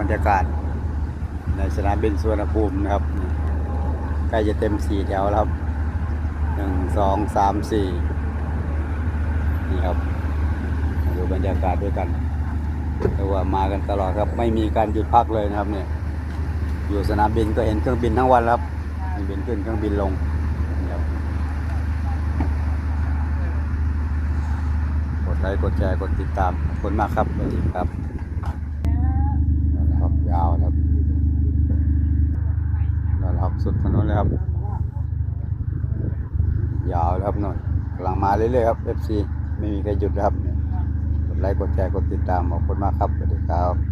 บรรยากาศ ในสนามบินสุวรรณภูมินะครับใกล้จะเต็มสี่แถวแล้วครับหนึ่งสองสามสี่นี่ครับดูบรรยากาศด้วยกันแต่ว่ามากันตลอดครับไม่มีการหยุดพักเลยนะครับเนี่ยอยู่สนามบินก็เห็นเครื่องบินทั้งวันแล้วครับเครื่องบินขึ้นเครื่องบินลงกดไลค์กดแชร์กดติดตามขอบคุณมากครับสวัสดีครับนั่นแหละครับยาวนะครับนั่นแหละครับ สุดถนนเลยครับ ยาวแล้วครับนนกำลังมาเรื่อยๆครับ FC ไม่มีใครหยุดครับกดไลค์กดแชร์กดติดตามขอบคุณมากครับสวัสดีครับ